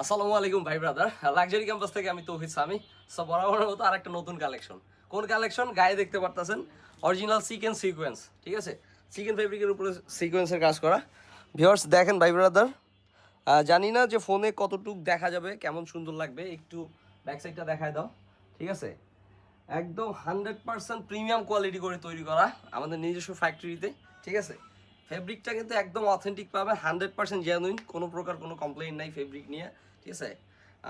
আসসালামু আলাইকুম, ভাই ব্রাদার লাক্সারি ক্যাম্পাস থেকে আমি তৌহিদ সামি সব বরাবরের মতো আরেকটা নতুন কালেকশন কোন কালেকশন গায়ে দেখতে পারতেছেন। অরিজিনাল সিকেন সিকোয়েন্স ঠিক আছে? চিকেন ফেব্রিকের উপরে সিকোয়েন্সের কাজ করা। ভিউয়ার্স দেখেন, ভাই ব্রাদার জানি না যে ফোনে কতটুক দেখা যাবে, কেমন সুন্দর লাগবে। একটু ব্যাক সাইডটা দেখায় দাও, ঠিক আছে? একদম হান্ড্রেড পার্সেন্ট প্রিমিয়াম কোয়ালিটি করে তৈরি করা আমাদের নিজস্ব ফ্যাক্টরিতে ঠিক আছে? ফেব্রিকটা কিন্তু একদম অথেন্টিক পাবে হান্ড্রেড পার্সেন্ট জেনুইন কোনো প্রকার কোনো কমপ্লেন নাই ফেব্রিক নিয়ে, ঠিক আছে?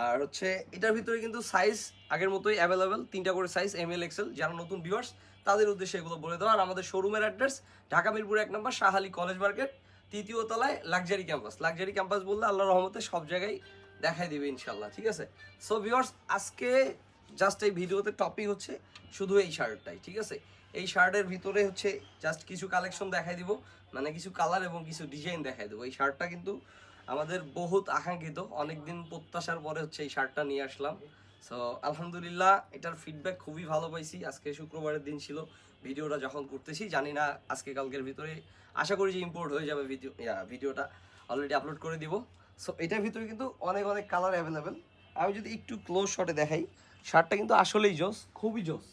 আর হচ্ছে, এটার ভিতরে কিন্তু সাইজ আগের মতোই অ্যাভেলেবেল তিনটা করে সাইজ এম এল এক্সেল যারা নতুন ভিউয়ার্স তাদের উদ্দেশ্যে এগুলো বলে দেওয়া। আর আমাদের শোরুমের অ্যাড্রেস ঢাকা মিরপুর এক নম্বর, শাহালি কলেজ মার্কেট তৃতীয় তলায় লাক্সারি ক্যাম্পাস লাক্সারি ক্যাম্পাস বললে আল্লাহ রহমতে সব জায়গায় দেখাই দিবে ইনশাল্লাহ ঠিক আছে? সো ভিউয়ার্স আজকে জাস্ট এই ভিডিওতে টপিক হচ্ছে শুধু এই শার্টটাই, ঠিক আছে? এই শার্টের ভিতরে হচ্ছে জাস্ট কিছু কালেকশন দেখাই দিব মানে কিছু কালার এবং কিছু ডিজাইন দেখাই দেবো। এই শার্টটা কিন্তু আমাদের বহুত আকাঙ্ক্ষিত অনেকদিন প্রত্যাশার পরে হচ্ছে এই শার্টটা নিয়ে আসলাম। সো আলহামদুলিল্লাহ, এটার ফিডব্যাক খুবই ভালো পাইছি। আজকে শুক্রবারের দিন ছিল। ভিডিওটা যখন করতেছি, জানি না আজকে কালকের ভিতরে। আশা করি যে ইম্পোর্ট হয়ে যাবে ভিডিও ভিডিওটা। অলরেডি আপলোড করে দিব। সো এটার ভিতরে কিন্তু অনেক অনেক কালার অ্যাভেলেবেল আমি যদি একটু ক্লোজ শটে দেখাই, শার্টটা কিন্তু আসলেই জোস খুবই জোস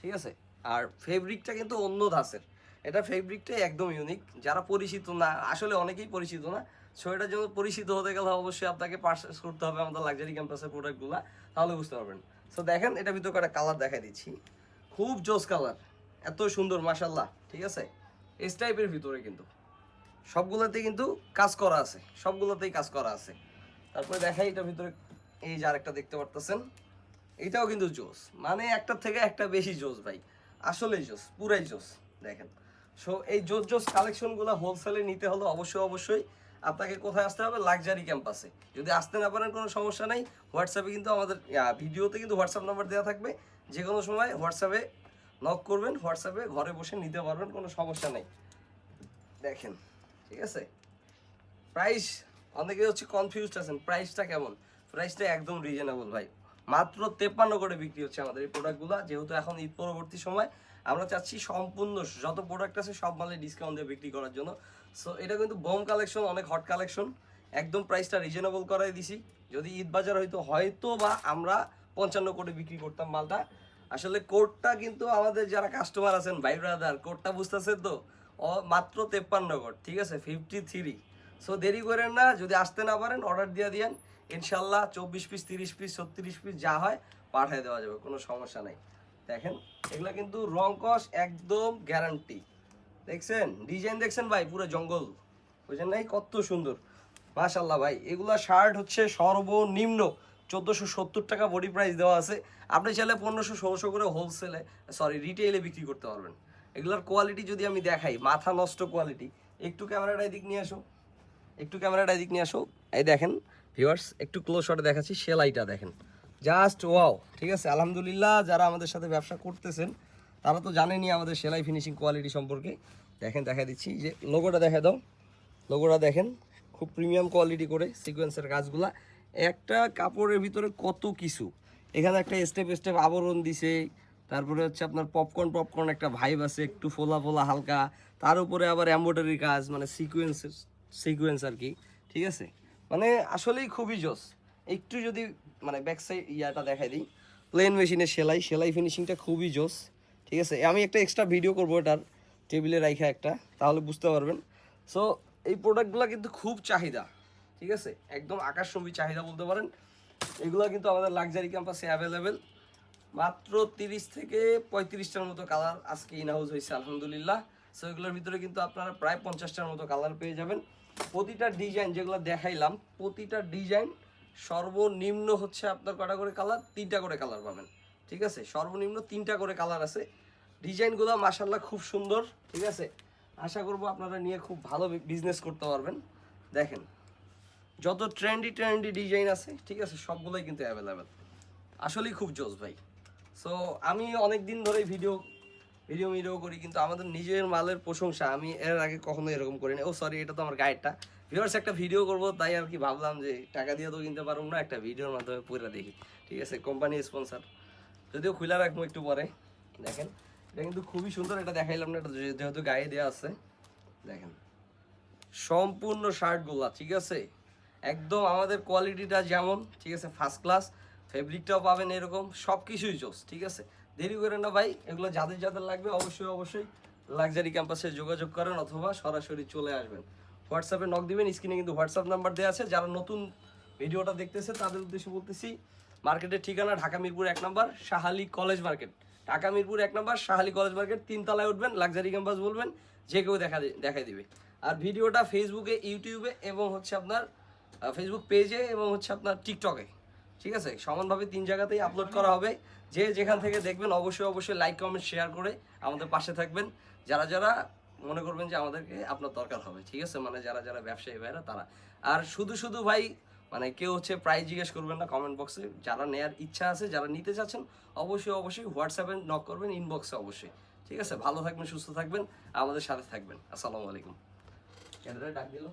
ঠিক আছে? আর ফেব্রিকটা কিন্তু অন্য ধাঁচের। এটা ফেব্রিকটাই একদম ইউনিক যারা পরিচিত না, আসলে অনেকেই পরিচিত না সো এটার জন্য পরিচিত হতে গেলে অবশ্যই আপনাকে পারচেস করতে হবে আমাদের লাক্সারি ক্যাম্পাসের প্রোডাক্টগুলো তাহলে বুঝতে পারবেন। সো দেখেন এটা ভিতরে একটা কালার দেখাই দিচ্ছি। খুব জোস কালার এত সুন্দর মাসাল্লাহ ঠিক আছে? এস টাইপের ভিতরে কিন্তু। সবগুলোতে কিন্তু কাজ করা আছে, সবগুলোতেই কাজ করা আছে। তারপরে দেখাই এটা ভিতরে, এই যে আরেকটা দেখতে পারতেছেন, এটাও কিন্তু জোস মানে একটার থেকে একটা বেশি জোস ভাই। আসলেই জোস, পুরাই জোস, দেখেন। সো এই জোস জোস কালেকশনগুলো হোলসেলে নিতে হলে অবশ্যই অবশ্যই আপনাকে কোথায় আসতে হবে? লাক্সারি ক্যাম্পাসে যদি আসতে না পারেন, কোনো সমস্যা নাই। হোয়াটসঅ্যাপে কিন্তু আমাদের ভিডিওতে কিন্তু হোয়াটসঅ্যাপ নাম্বার দেওয়া থাকবে। যে কোনো সময় হোয়াটসঅ্যাপে নক করবেন হোয়াটসঅ্যাপে ঘরে বসে নিতে পারবেন, কোনো সমস্যা নেই। দেখেন, ঠিক আছে? প্রাইস অনেকে হচ্ছে কনফিউজড আছেন প্রাইসটা কেমন? প্রাইসটা একদম রিজনেবল ভাই। মাত্র তেপ্পান্ন করে বিক্রি হচ্ছে আমাদের এই প্রোডাক্টগুলো যেহেতু এখন ঈদ পরবর্তী সময়, আমরা চাচ্ছি সম্পূর্ণ যত প্রোডাক্ট আছে সব মালে ডিসকাউন্ট দিয়ে বিক্রি করার জন্য। সো এটা কিন্তু বোম কালেকশন অনেক হট কালেকশন একদম প্রাইসটা রিজনেবল করাই দিছি। যদি ঈদ বাজার হয়তো হয়তো বা আমরা পঞ্চান্ন করে বিক্রি করতাম মালটা। আসলে কোডটা কিন্তু আমাদের যারা কাস্টমার আছেন, ভাই ব্রাদার কোডটা বুঝতেছেন তো? ও, মাত্র তেপ্পান্ন কোড ঠিক আছে? ফিফটি থ্রি সো দেরি করেন না, যদি আসতে না পারেন অর্ডার দিয়ে দিয়েন। ইনশাল্লাহ চব্বিশ পিস, তিরিশ পিস, ছত্রিশ পিস যা হয় পাঠিয়ে দেওয়া যাবে, কোনো সমস্যা নাই। দেখেন, এগুলা কিন্তু রং কস একদম গ্যারান্টি দেখছেন? ডিজাইন দেখছেন ভাই? পুরো জঙ্গল। বুঝছেন নাই? কত সুন্দর। মাশাল্লাহ ভাই, এগুলা শার্ট হচ্ছে সর্বনিম্ন চোদ্দোশো সত্তর টাকা বডি প্রাইস দেওয়া আছে। আপনি চাইলে পনেরোশো, ষোলোশো করে হোলসেলে সরি রিটেইলে বিক্রি করতে পারবেন। এগুলার কোয়ালিটি যদি আমি দেখাই, মাথা নষ্ট কোয়ালিটি একটু ক্যামেরাটা এদিক নিয়ে আসো। একটু ক্যামেরাটা এদিক নিয়ে আসো। এই দেখেন ভিউয়ার্স একটু ক্লোজ শটে দেখাচ্ছি সেলাইটা দেখেন। জাস্ট ওয়াও ঠিক আছে? আলহামদুলিল্লাহ, যারা আমাদের সাথে ব্যবসা করতেছেন, তারা তো জানেনি আমাদের সেলাই ফিনিশিং কোয়ালিটি সম্পর্কে। দেখেন দেখা দিচ্ছি যে লোগোটা দেখা দাও। লোগোটা দেখেন, খুব প্রিমিয়াম কোয়ালিটি করে সিকোয়েন্সের কাজগুলা। একটা কাপড়ের ভিতরে কত কিছু। এখানে একটা স্টেপ স্টেপ আবরণ দিছে, তারপরে হচ্ছে আপনার পপকর্ন পপকর্ন একটা ভাইব আছে, একটু ফোলা ফোলা, হালকা। তার উপরে আবার এম্ব্রয়ডারি কাজ মানে সিকোয়েন্স সিকোয়েন্স আর কি, ঠিক আছে? মানে আসলেই খুবই জোস। একটু যদি মানে ব্যাক সাইড ইয়াটা দেখাই দিই। প্লেন মেশিনের সেলাই সেলাই ফিনিশিংটা খুবই জোস, ঠিক আছে? আমি একটা এক্সট্রা ভিডিও করব এটার টেবিলে রাখা একটা, তাহলে বুঝতে পারবেন। সো এই প্রোডাক্টগুলো কিন্তু খুব চাহিদা, ঠিক আছে? একদম আকাশ আকাশচম্বী চাহিদা বলতে পারেন। এগুলো কিন্তু আমাদের লাক্সারি ক্যাম্পাসে অ্যাভেলেবেল মাত্র তিরিশ থেকে পঁয়ত্রিশটার মতো কালার আজকে ইন হাউস হয়েছে, আলহামদুলিল্লাহ। সো এগুলোর ভিতরে কিন্তু আপনারা প্রায় পঞ্চাশটার মতো কালার পেয়ে যাবেন। প্রতিটা ডিজাইন যেগুলো দেখাইলাম, প্রতিটা ডিজাইন সর্বনিম্ন হচ্ছে আপনার কটা করে কালার তিনটা করে কালার পাবেন। ঠিক আছে? সর্বনিম্ন তিনটা করে কালার আছে। ডিজাইনগুলো মাসাল্লাহ খুব সুন্দর, ঠিক আছে? আশা করব আপনারা নিয়ে খুব ভালো বিজনেস করতে পারবেন। দেখেন, যত ট্রেন্ডি ট্রেন্ডি ডিজাইন আছে, ঠিক আছে? সবগুলোই কিন্তু অ্যাভেলেবেল আসলেই খুব জোস ভাই। সো আমি অনেক দিন ধরে ভিডিও ভিডিও ভিডিও করি, কিন্তু আমাদের নিজের মালের প্রশংসা আমি এর আগে কখনো এরকম করিনি। ও সরি এটা তো আমার গাইডটা ভিউয়ার্স একটা ভিডিও করব, তাই আর কি ভাবলাম যে টাকা দিয়ে তো কিনতে পারব না, একটা ভিডিওর মাধ্যমে পুরো দেখি। ঠিক আছে কোম্পানি স্পন্সার যদিও খুলে রাখব একটু পরে। দেখেন, এটা কিন্তু খুবই সুন্দর, এটা দেখাইলাম না, এটা যেহেতু গায়ে দেওয়া আছে। দেখেন, সম্পূর্ণ শার্টগুলা ঠিক আছে? একদম আমাদের কোয়ালিটিটা যেমন, ঠিক আছে ফার্স্ট ক্লাস ফেব্রিকটাও পাবেন এরকম সব কিছুই জোস ঠিক আছে? দেরি করেন না ভাই, এগুলো যাদের যাদের লাগবে অবশ্যই অবশ্যই লাক্সারি ক্যাম্পাসে যোগাযোগ করেন অথবা সরাসরি চলে আসবেন। হোয়াটসঅ্যাপে নক দিবেন স্ক্রিনে কিন্তু হোয়াটসঅ্যাপ নাম্বার দেওয়া আছে। যারা নতুন ভিডিওটা দেখতেছে, তাদের উদ্দেশ্যে বলতেছি মার্কেটের ঠিকানা ঢাকা মিরপুর এক নম্বর, শাহালি কলেজ মার্কেট ঢাকা মিরপুর এক নম্বর, শাহালি কলেজ মার্কেট তিনতলায় উঠবেন লাক্সারি ক্যাম্পাস বলবেন, যে কেউ দেখা দেখাই দিবে। আর ভিডিওটা ফেসবুকে ইউটিউবে এবং হচ্ছে আপনার ফেসবুক পেজে এবং হচ্ছে আপনার টিকটকে ঠিক আছে? সমানভাবে তিন জায়গাতেই আপলোড করা হবে। যে যেখান থেকে দেখবেন, অবশ্যই অবশ্যই লাইক কমেন্ট শেয়ার করে আমাদের পাশে থাকবেন। যারা যারা মনে করবেন যে আমাদেরকে আপনার দরকার হবে, ঠিক আছে? মানে যারা যারা ব্যবসায়ী ভাইরা, তারা। আর শুধু শুধু ভাই মানে কেউ হচ্ছে প্রাইস জিজ্ঞেস করবেন না কমেন্ট বক্সে যারা নেয়ার ইচ্ছা আছে, যারা নিতে চাচ্ছেন, অবশ্যই অবশ্যই হোয়াটসঅ্যাপে নক করবেন ইনবক্সে অবশ্যই। ঠিক আছে? ভালো থাকবেন, সুস্থ থাকবেন, আমাদের সাথে থাকবেন। আসসালামু আলাইকুম। ডাক দিল।